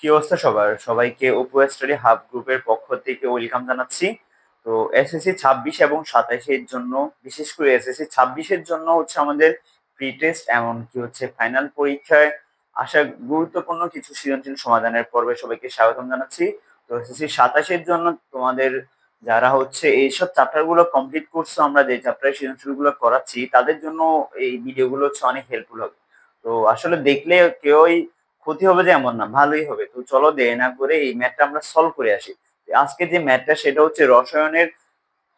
কি অবস্থা সবার? সবাইকে ওপো স্টাডি হাব গ্রুপের পক্ষ থেকে ওয়েলকাম জানাচ্ছি। তো এসএসসি ছাব্বিশ এবং সাতাশের জন্য, বিশেষ করে এসএসসি ছাব্বিশের জন্য হচ্ছে আমাদের প্রি টেস্ট এমনকি হচ্ছে ফাইনাল পরীক্ষায় আসা গুরুত্বপূর্ণ কিছু সৃজনশীল সমাধানের পর্বে সবাইকে স্বাগতম জানাচ্ছি। তো এসএসসি সাতাশের জন্য তোমাদের যারা হচ্ছে এইসব চ্যাপ্টারগুলো কমপ্লিট করছ, আমরা যে চ্যাপ্টার সৃজনশীলগুলো করাচ্ছি, তাদের জন্য এই ভিডিওগুলো হচ্ছে অনেক হেল্পফুল হবে। তো আসলে দেখলে কেউই ক্ষতি হবে যে এমন না, ভালোই হবে। তো চলো দেরি না করে এই ম্যাথটা আমরা সলভ করে আসি। আজকে যে ম্যাথটা, সেটা হচ্ছে রসায়নের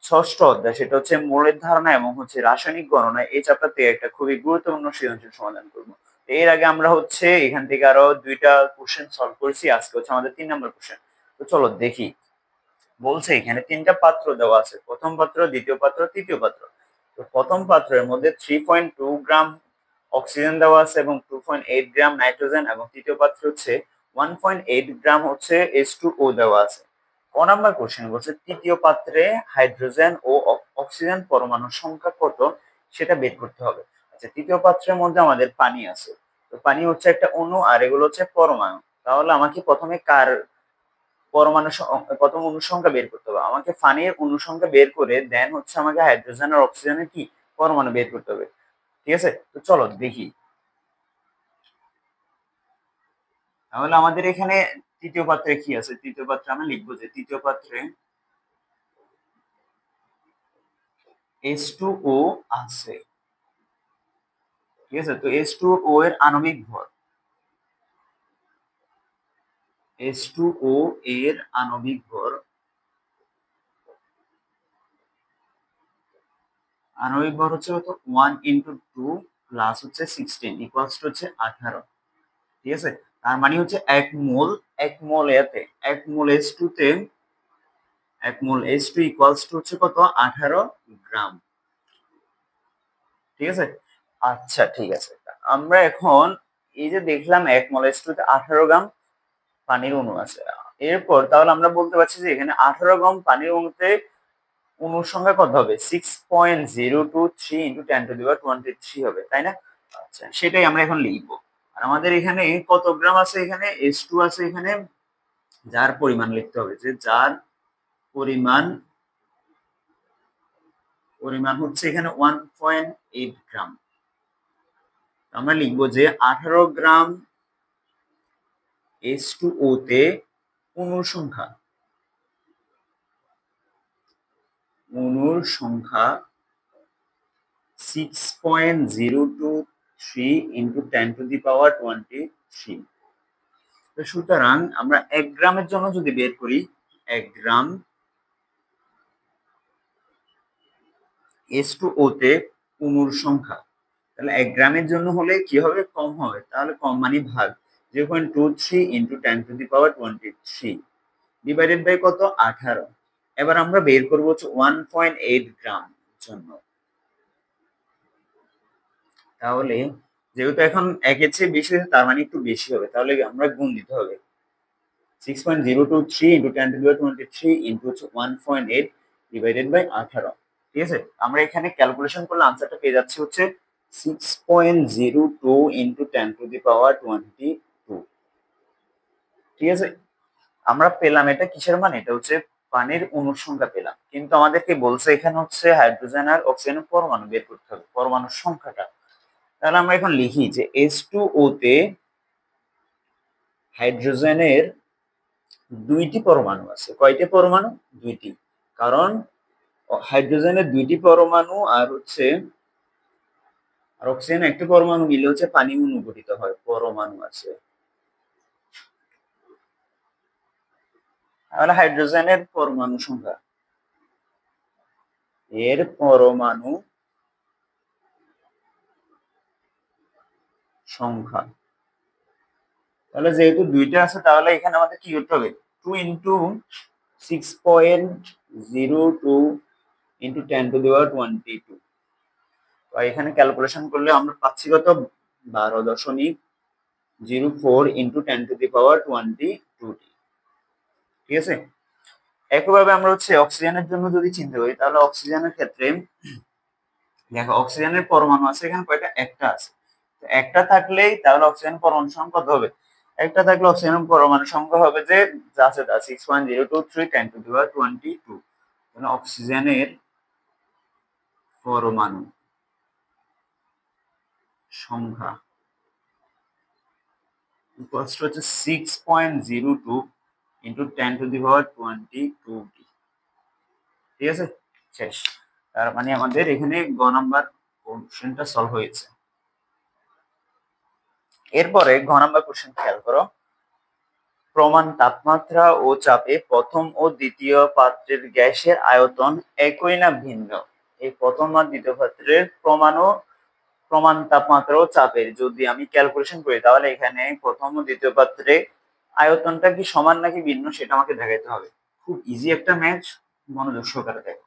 ষষ্ঠ অধ্যায়, সেটা হচ্ছে মৌলের ধারণা এবং হচ্ছে রাসায়নিক গণনা। এই থেকে একটা খুবই গুরুত্বপূর্ণ সৃজনশীল সমাধান করব। এর আগে আমরা হচ্ছে এখান থেকে আরও দুইটা কোশ্চেন সলভ করছি। আজকে হচ্ছে আমাদের তিন নম্বর কোশ্চেন তো চলো দেখি। বলছে এখানে তিনটা পাত্র দেওয়া আছে। প্রথম পাত্র, দ্বিতীয় পাত্র, তৃতীয় পাত্র। তো প্রথম পাত্রের মধ্যে three point two gram oxygen দেওয়া আছে এবং two point eight gram nitrogen এবং তৃতীয় পাত্র হচ্ছে ওয়ান পয়েন্ট এইট গ্রাম হচ্ছে এস টু ও দেওয়া আছে। ক নাম্বার কোশ্চেন বলছে, তৃতীয় পাত্রে হাইড্রোজেন ও অক্সিজেন পরমাণুর সংখ্যা কত? সেটা বের করতে হবে। আচ্ছা তৃতীয় পাত্রের মধ্যে আমাদের পানি আছে। তো পানি হচ্ছে একটা অণু আর এগুলো হচ্ছে পরমাণু। তাহলে আমাকে প্রথমে কার পরমাণু প্রথম অনুসংখ্যা বের করতে হবে। আমাকে পানির অনুসংখ্যা বের করে দেন হচ্ছে আমাকে হাইড্রোজেন আর অক্সিজেনের কি? পরমাণু বের করতে হবে। ঠিক আছে? তো চলো দেখি। তাহলে আমাদের এখানে তৃতীয় পাত্রে কি আছে? তৃতীয় পাত্রে আমরা লিখব যে তৃতীয় পাত্রে এস টু ও আছে। ঠিক আছে? তো এস টু ও এর আণবিক ভর। এস টু ও এর আণবিক ভর আণবিক ভর হচ্ছে কত ওয়ান ইন্টু টু প্লাস হচ্ছে সিক্সটিন ইকুয়ালস টু হচ্ছে আঠারো। ঠিক আছে? তার মানে হচ্ছে এক মোল এক মোল এতে, এক মোল এস টু তে এক mole S two equals two হচ্ছে কত? আঠারো গ্রাম। ঠিক আছে? আচ্ছা ঠিক আছে। আমরা এখন এই যে দেখলাম এক মোল এস টু তে আঠারো গ্রাম পানির অণু আছে। এরপর তাহলে আমরা বলতে পারছি যে এখানে আঠারো গ্রাম পানির অণুতে অণুর সংখ্যা কত হবে six point zero two three into ten to the power twenty three হবে, তাই না? আচ্ছা সেটাই আমরা এখন লিখব। আর আমাদের এখানে কত গ্রাম আছে এখানে? এস টু আছে এখানে। যার পরিমাণ লিখতে হবে, যে যার পরিমাণ পরিমাণ হচ্ছে এখানে ওয়ান পয়েন্ট এইট গ্রাম। আমরা লিখব যে আঠারো গ্রাম এস টু তে অণুর সংখ্যা অণুর সংখ্যা six point zero two three into ten to the power twenty three সুতরাং আমরা এক গ্রামের জন্য যদি বের করি, এক গ্রাম এস টু ওতে অণুর সংখ্যা, তাহলে এক গ্রামের জন্য হলে কি হবে? কম হবে। তাহলে কম মানে ভাগ। Zero point two three into ten to the power twenty three divided by কত? আঠারো। এবার আমরা বের করব হচ্ছে ওয়ান পয়েন্ট এইট গ্রাম জন্য। তাহলে যেহেতু এখন একের চেয়ে বেশি তার মানে একটু বেশি হবে। তাহলে আমরা গুণ দিতে হবে। Six point zero two three into ten to twenty three into হচ্ছে one point eight divided by আঠারো। ঠিক আছে? আমরা এখানে ক্যালকুলেশন করলে আনসারটা পেয়ে যাচ্ছি হচ্ছে six point zero two into ten to the power twenty two ঠিক আছে? আমরা পেলাম এটা কিসের মানে? এটা হচ্ছে পানির অনুসংখ্যা পেলাম। কিন্তু আমাদেরকে বলছে এখানে হচ্ছে হাইড্রোজেন আর অক্সিজেনের পরমাণু বের করতে হবে, পরমাণুর সংখ্যাটা। তাহলে আমরা এখন লিখি যে এস টু তে হাইড্রোজেনের দুইটি পরমাণু আছে। কয়টি পরমাণু? দুইটি। কারণ হাইড্রোজেনের দুইটি পরমাণু আর হচ্ছে আর অক্সিজেন একটি পরমাণু মিলে হচ্ছে পানি গঠিত হয়, পরমাণু আছে। তাহলে হাইড্রোজেনের পরমাণু সংখ্যা। এর পরমাণু সংখ্যা। তাহলে যেহেতু দুইটা আছে, তাহলে এখানে আমাদের কি করতে হবে? Two into six point zero two into ten to দেওয়ার টোয়েন্টি টু এখানে ক্যালকুলেশন করলে আমরা পাচ্ছি কত? বারো দশমিক zero four into ten to the power twenty two. ঠিক আছে? একইভাবে আমরা হচ্ছে অক্সিজেনের জন্য যদি চিন্তা করি, তাহলে অক্সিজেনের ক্ষেত্রে, দেখো অক্সিজেনের পরমাণু আছে, এখানে কয়টা? একটা আছে। একটা থাকলেই তাহলে অক্সিজেন পরমাণু সংখ্যা হবে? একটা থাকলে অক্সিজেন পরমাণু সংখ্যা হবে যে আছে তা six point zero two three ten to the twenty two অক্সিজেনের পরমাণু সংখ্যা ইকুয়ালস হচ্ছে six point zero two into ten to the power twenty two টি ঠিক আছে? শেষ। তার মানে আমাদের এখানে গ নাম্বার কোশ্চেনটা সলভ হয়েছে। এরপরে ঘ নাম্বার কোশ্চেন খেয়াল করো। প্রমাণ তাপমাত্রা ও চাপে প্রথম ও দ্বিতীয় পাত্রের গ্যাসের আয়তন একই না ভিন্ন? এই প্রথম আর দ্বিতীয় পাত্রের প্রমাণ ও প্রমাণ তাপমাত্রা ও চাপের যদি আমি ক্যালকুলেশন করি, তাহলে এখানে প্রথম ও দ্বিতীয় পাত্রে আয়তনটা কি সমান নাকি ভিন্ন সেটা আমাকে দেখাইতে হবে। খুব ইজি একটা ম্যাচ মনোযোগ সহকারে দেখো।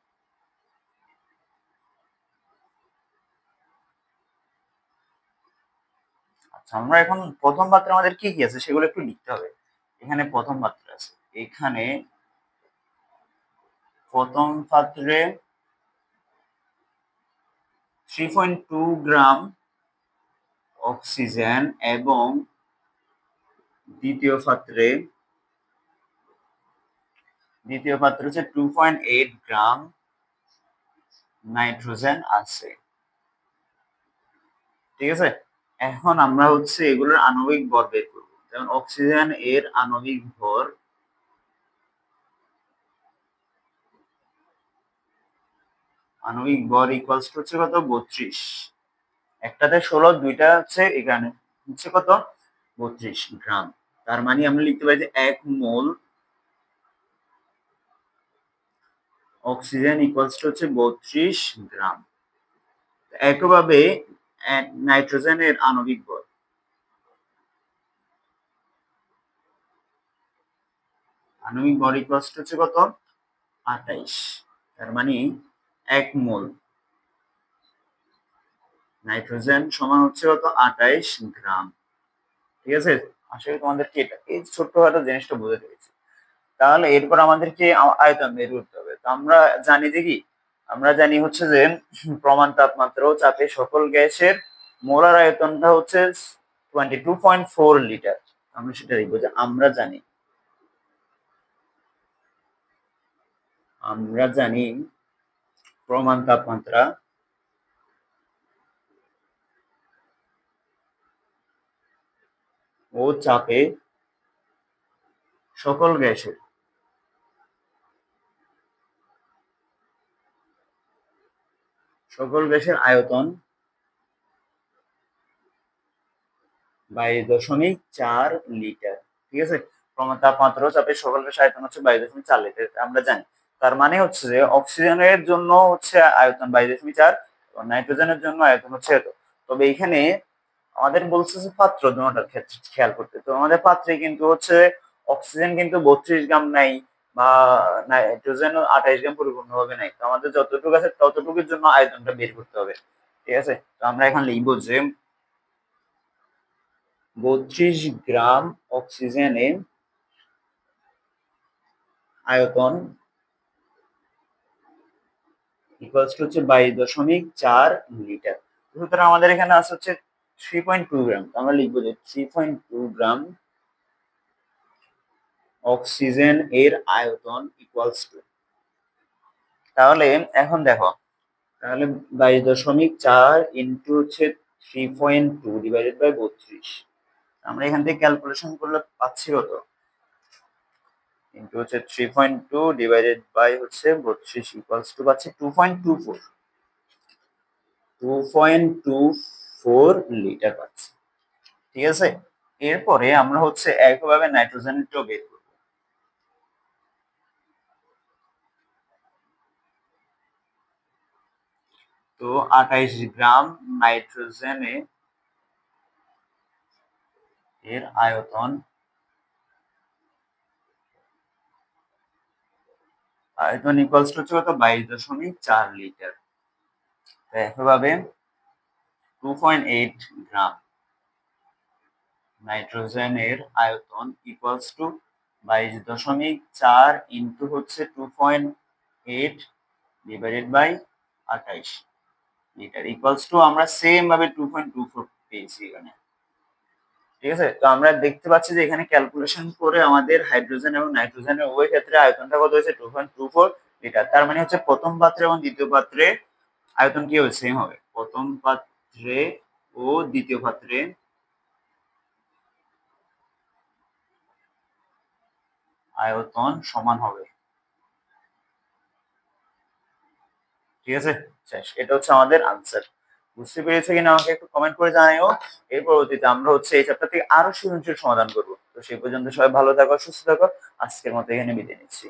আচ্ছা আমরা এখন প্রথম পাত্রে আমাদের কি কি আছে সেগুলো একটু লিখতে হবে। এখানে প্রথম পাত্র আছে। এখানে প্রথম পাত্রে three point two gram oxygen এবং দ্বিতীয় পাত্রে, দ্বিতীয় পাত্র হচ্ছে two point eight gram nitrogen আছে। ঠিক আছে? এখন আমরা হচ্ছে এগুলোর আণবিক ভর বের করব। যেমন অক্সিজেন এর আণবিক ভর আণবিক ভর ইকুয়ালস টু হচ্ছে কত? বত্রিশ। একটাতে ষোলো, দুইটা হচ্ছে এখানে হচ্ছে কত? বত্রিশ গ্রাম তার মানে আমরা লিখতে পারি যে এক মোল অক্সিজেন ইকুয়ালস টু হচ্ছে বত্রিশ গ্রাম। একইভাবে নাইট্রোজেনের আণবিক ভর আণবিক ভর ইকুয়ালস টু হচ্ছে কত? আঠাইশ। তার মানে এক মোল। নাইট্রোজেন সমান হচ্ছে কত? আঠাইশ গ্রাম। ঠিক আছে? আসলে তোমাদেরকে এটা, এই ছোট্টখাটো জিনিসটা বুঝে পেরেছি। তাহলে এরপর আমাদেরকে আয়তন বের করতে হবে। তো আমরা জানি যে কি? আমরা জানি হচ্ছে যে প্রমাণ তাপমাত্রা ও চাপে সকল গ্যাসের মোলার আয়তনটা হচ্ছে twenty two point four litre আমরা সেটা লিখব যে আমরা জানি। আমরা জানি প্রমাণ তাপমাত্রা ও চাপে সকল গ্যাসের সকল গ্যাসের আয়তন বাইশ দশমিক চার লিটার, ঠিক আছে? তাপমাত্রা চাপে, সকল গ্যাসের আয়তন হচ্ছে বাইশ দশমিক চার লিটার, আমরা জানি। তার মানে হচ্ছে যে অক্সিজেনের জন্য হচ্ছে আয়তন বাইশ দশমিক চার নাইট্রোজেনের জন্য আয়তন হচ্ছে এত। তবে এখানে আমাদের বলছে যে পাত্র দুটার ক্ষেত্রে খেয়াল করতে। তো আমাদের পাত্রে কিন্তু হচ্ছে অক্সিজেন কিন্তু বত্রিশ গ্রাম নাই বা নাইট্রোজেন আঠাইশ গ্রাম পরিপূর্ণভাবে নাই। তো আমাদের যতটুকু আছে ততটুকুর জন্য আয়তনটা বের করতে হবে, ঠিক আছে? তো আমরা এখন লিখব যে বত্রিশ গ্রাম অক্সিজেনে আয়তন ইকুয়ালস টু হচ্ছে বাইশ দশমিক চার লিটার। সুতরাং আমাদের এখানে আছে হচ্ছে থ্রি পয়েন্ট টু গ্রাম আমরা লিখব যে three point two gram oxygen এর আয়তন ইকুয়ালস টু তাহলে এখন দেখো, তাহলে বাইশ দশমিক চার ইন্টু হচ্ছে three point two divided by বত্রিশ। আমরা এখান থেকে ক্যালকুলেশন করলে পাচ্ছি কত? ইন্টু হচ্ছে three point two divided by হচ্ছে বত্রিশ ইকুয়ালস টু পাচ্ছি two point two four two point two four litre পাচ্ছি। ঠিক আছে? এরপরে আমরা হচ্ছে একইভাবে নাইট্রোজেনটাও বের করব। তো আঠাইশ গ্রাম নাইট্রোজেনে এর আয়তন আয়তন ইকুয়ালস টু হচ্ছে কত? বাইশ দশমিক চার লিটার। একইভাবে টু পয়েন্ট এইট গ্রাম নাইট্রোজেনের আয়তন ইকুয়ালস টু বাইশ দশমিক চার ইন্টু হচ্ছে two point eight divided by আঠাইশ লিটার ইকুয়ালস টু আমরা same two point two four পেয়েছি এখানে। ঠিক আছে? তো আমরা দেখতে পাচ্ছি যে এখানে ক্যালকুলেশন করে আমাদের হাইড্রোজেন এবং নাইট্রোজেনের উভয় ক্ষেত্রে আয়তনটা কত হয়েছে? Two point two four litre তার মানে হচ্ছে প্রথম পাত্রে এবং দ্বিতীয় পাত্রে আয়তন কি হবে? সেম হবে। প্রথম পাত্রে ও দ্বিতীয় পাত্রে আয়তন সমান হবে। ঠিক আছে? এটা হচ্ছে আমাদের আনসার বুঝতে পেরেছে কিনা আমাকে একটু কমেন্ট করে জানাইও এর পরবর্তীতে আমরা হচ্ছে এই চ্যাপ্টার থেকে আরও সৃজনশীল সমাধান করব। তো সেই পর্যন্ত সবাই ভালো থাকো, সুস্থ থাকো। আজকের মতো এখানে বিদায় নিচ্ছি।